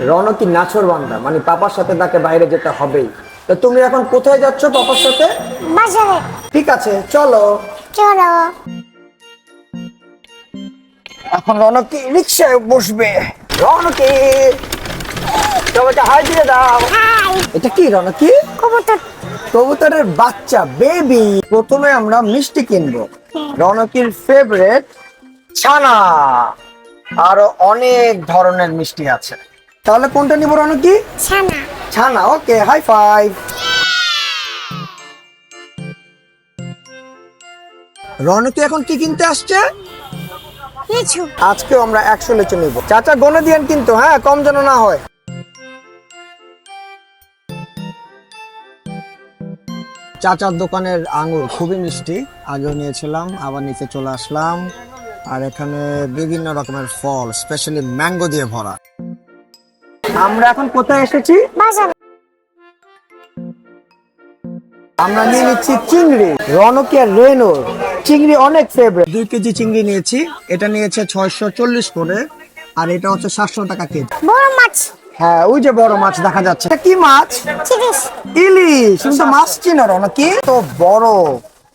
রনকি নাছর বান্দা মানে পাপার সাথে তাকে বাইরে যেতে হবেই। তো তুমি এখন কোথায় যাচ্ছ পাপার সাথে? বাজারে। ঠিক আছে চলো। চলো। এখন রনকি রিক্সায় বসবে। রনকি সবাইকে হাই দিয়ে দাও। এটা কি রনকি কবুতর। কবুতরের বাচ্চা বেবি। প্রথমে আমরা মিষ্টি কিনবো। রনকির ফেভারেট ছানা। আরও অনেক ধরনের মিষ্টি আছে। তাহলে কোনটা নিব রনকি ছানা। ছানা ওকে হাই ফাইভ রনকি এখন কি কিনতে আসছে? লিচু আজকেও আমরা একশো লিচু নিব। চাচা গনে দিয়েন কিন্তু হ্যাঁ কম যেন না হয়। চাচার দোকানের আঙুর খুবই মিষ্টি। আগেও নিয়েছিলাম আবার নিচে চলে আসলাম। আর এখানে বিভিন্ন রকমের ফল স্পেশালি ম্যাঙ্গো দিয়ে ভরা। আমরা এখন কোথায় এসেছি? আমরা নিয়ে নিচ্ছি চিংড়ি রনকি আর রেনোর চিংড়ি অনেক ফেভারিট দুই কেজি চিংড়ি নিয়েছি এটা নিয়েছে ছয়শো চল্লিশ করে আর এটা হচ্ছে সাতশো টাকা কেজি। বড় মাছ। হ্যাঁ ওই যে বড় মাছ দেখা যাচ্ছে। এটা কি মাছ? ইলিশ। তুমি তো মাছ চিনো রনকি তো বড়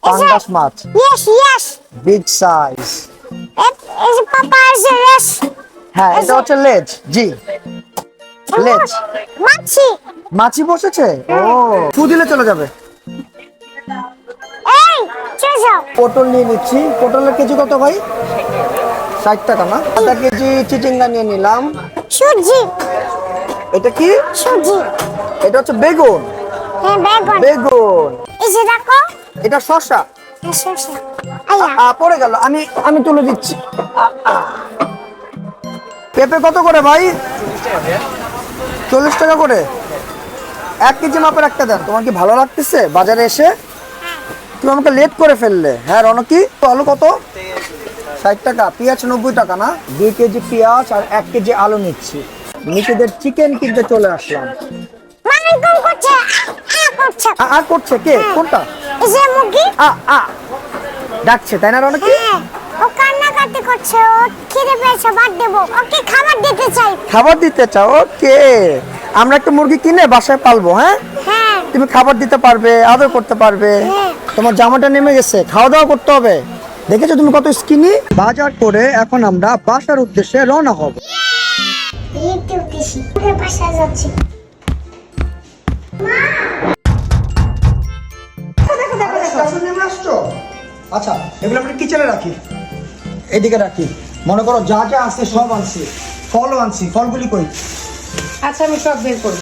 পাঙ্গাস মাছ। ইয়েস ইয়েস বিগ সাইজ হ্যাঁ এটা হচ্ছে লেজ জি। লেজ মাছি। মাছি বসেছে? ও ফু দিলে চলে যাবে। এই চলে যাও। পটল নিয়ে নিচ্ছি। পটলের কেজি কত ভাই? ষাট টাকা না? আধা কেজি চিচিঙ্গা নিয়ে নিলাম। সুজি। এটা কি? সুজি। এটা হচ্ছে বেগুন। হ্যাঁ বেগুন। বেগুন। এই যে দেখো। এটা শসা। এই শসা। আ পড়ে গেল। আমি আমি তুলে দিচ্ছি। পেঁপে কত করে ভাই? চল্লিশ টাকা করে। এক কেজি মাপের একটা দেন। তোমার কি ভালো লাগতেছে? বাজারে এসে? তুমি আমাকে লেট করে ফেললে। হ্যাঁ রনকি তো আলু কত? ষাট টাকা। পেঁয়াজ নব্বই টাকা না? দুই কেজি পেঁয়াজ আর এক কেজি আলু নিচ্ছি। নিজেদের চিকেন কিনতে চলে আসলাম। আর করছে? কে? কোনটা? এই যে মুরগি। আ আ। ডাকছে তাই না রনকি? হ্যাঁ। করছে? ও খিদে পেয়েছে ভাত দেবো। ওকে খাবার দিতে চাই। খাবার দিতে চাও? ওকে। আমরা একটা মুরগি কিনে বাসায় পালবো হ্যাঁ? হ্যাঁ। তুমি খাবার দিতে পারবে আদর করতে পারবে। হ্যাঁ। তোমার জামাটা নেমে গেছে খাওয়া দাওয়া করতে হবে। দেখেছ তুমি কত স্কিনি বাজার করে এখন আমরা বাসার উদ্দেশ্যে রওনা হব। আচ্ছা এগুলো আমরা কিচেনে রাখি। এদিকে রাখি। মনে করো যা যা আছে সব আনছি। ফলও আনছি। ফলগুলি কই? আচ্ছা আমি সব বের করব